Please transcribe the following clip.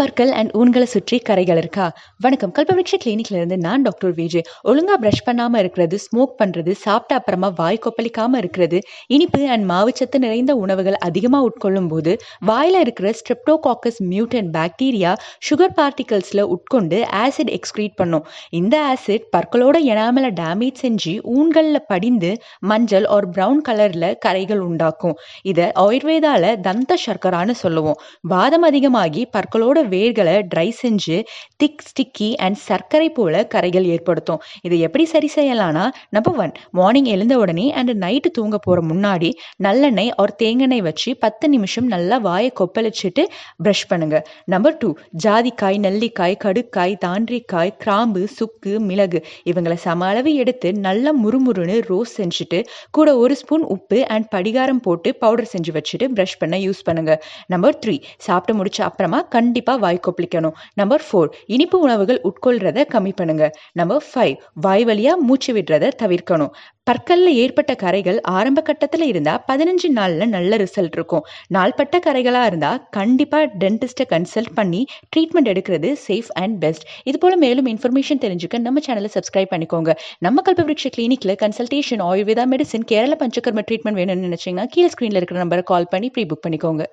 பற்கள் அண்ட் ஊன்களை சுற்றி கரைகள் இருக்கா? வணக்கம். கல்பவృక్ష கிளினிக்ல இருந்து நான் டாக்டர் விஜய் ஒழுங்கா ப்ரஷ் பண்ணாம இருக்கிறது ஸ்மோக் பண்றது சாப்பிட்ட அப்புறமா வாய் கொப்பளிக்காம இருக்கிறது இனிப்பு அண்ட் மாவுச்சத்து நிறைந்த உணவுகள் அதிகமாக உட்கொள்ளும் போது வாயில இருக்கிற ஸ்ட்ரெப்டோகாக்கஸ் மியூட்டன் பாக்டீரியா சுகர் பார்ட்டிகல்ஸ்ல உட்கொண்டு ஆசிட் எக்ஸ்க்ரீட் பண்ணும். இந்த ஆசிட் பற்களோட எனாமலை டேமேஜ் செஞ்சு ஊன்களில் படிந்து மஞ்சள் ஒரு ப்ரௌன் கலர்ல கரைகள் உண்டாக்கும். இதை ஆயுர்வேதால தந்த சர்க்கரான்னு சொல்லுவோம். வாதம் அதிகமாகி பற்களோட வேர்களை ட்ரை செஞ்சு திக் ஸ்டிக்கி அண்ட் சர்க்கரை போல கரைகள் ஏற்படுத்தும். இதை எப்படி சரி செய்யலாம்னா நம்பர் ஒன் மார்னிங் எழுந்த உடனே அண்ட் நைட்டு தூங்க போகிற முன்னாடி நல்லெண்ணெய் ஒரு தேங்கெண்ணெய் வச்சு பத்து நிமிஷம் நல்லா வாயை கொப்பளிச்சுட்டு ப்ரஷ் பண்ணுங்க. நம்பர் டூ ஜாதிக்காய் நெல்லிக்காய் கடுக்காய் தாண்டிக்காய் கிராம்பு சுக்கு மிளகு இவங்களை சம அளவு எடுத்து நல்லா முறுமுறுன்னு ரோஸ் செஞ்சுட்டு கூட ஒரு ஸ்பூன் உப்பு அண்ட் படிகாரம் போட்டு பவுடர் செஞ்சு வச்சுட்டு ப்ரஷ் பண்ண யூஸ் பண்ணுங்க. நம்பர் த்ரீ சாப்பிட்டு முடிச்ச அப்புறமா கண்டிப்பாக வாய் கொப்பளிக்கணும். நம்பர் ஃபோர் இனிப்பு உணவுகள் உட்கொள்றத கம்மி பண்ணுங்க. நம்பர் ஃபைவ் வாய் வழியா மூச்சு விடுறத தவிர்க்கணும். பற்கல்ல ஏற்பட்ட கரைகள் ஆரம்ப கட்டத்தில் இருந்தால் பதினஞ்சு நாளில் நல்ல ரிசல்ட் இருக்கும். நாள்பட்ட கரைகளாக இருந்தால் கண்டிப்பாக டென்டிஸ்ட்டை கன்சல்ட் பண்ணி ட்ரீட்மெண்ட் எடுக்கிறது சேஃப் அண்ட் பெஸ்ட் இது போல் மேலும் இன்ஃபர்மேஷன் தெரிஞ்சுக்க நம்ம சேனலை சப்ஸ்கிரைப் பண்ணிக்கோங்க. நம்ம கல்பவృక్ష கிளினிக்கில் consultation Ayurveda medicine Kerala Panchakarma treatment வேணும்னு நினைச்சீங்கன்னா கீழே ஸ்க்ரீனில் இருக்கிற நம்பரை கால் பண்ணி ப்ரீ புக் பண்ணிக்கோங்க.